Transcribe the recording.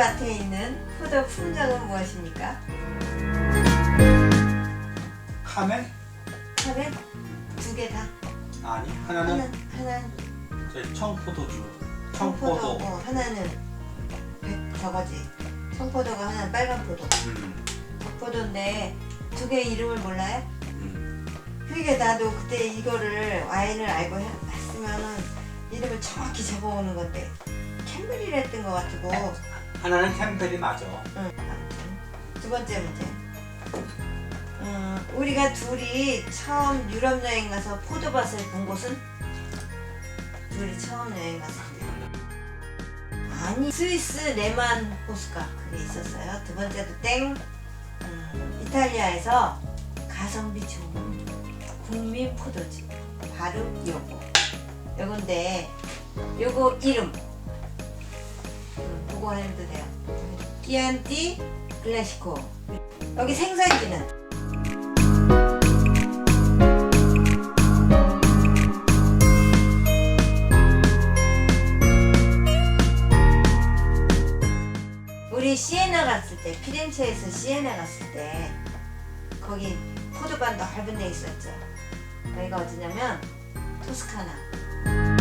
있는 포도 품종은 무엇입니까? 카멜? 카멜 두 개 다. 아니 하나 하나는 하나는 저희 청포도주 청포도고 청포도 하나는 백- 저거지. 청포도가 하나는 빨간 포도. 음, 포도인데 두 개 이름을 몰라요? 음. 그러니까 나도 그때 이거를 와인을 알고 해- 했으면은 이름을 정확히 적어오는 건데 캠벨이랬던 것 같고 하나는 캠벨이 맞아. 응, 두 번째 문제. 음, 우리가 둘이 처음 유럽 여행 가서 포도밭을 본 곳은? 둘이 처음 여행 때 아니 스위스 레만 호스가 그게 있었어요. 두 번째도 땡. 음, 이탈리아에서 가성비 좋은 국민 포도주 바로 요거. 요건데 요거 이름 해도 돼요. 끼안띠 클래시코. 여기 생산지는 우리 시에나 갔을 때 피렌체에서 시에나 갔을 때 거기 포도밭 넓은 데 있었죠. 거기가 어디냐면 토스카나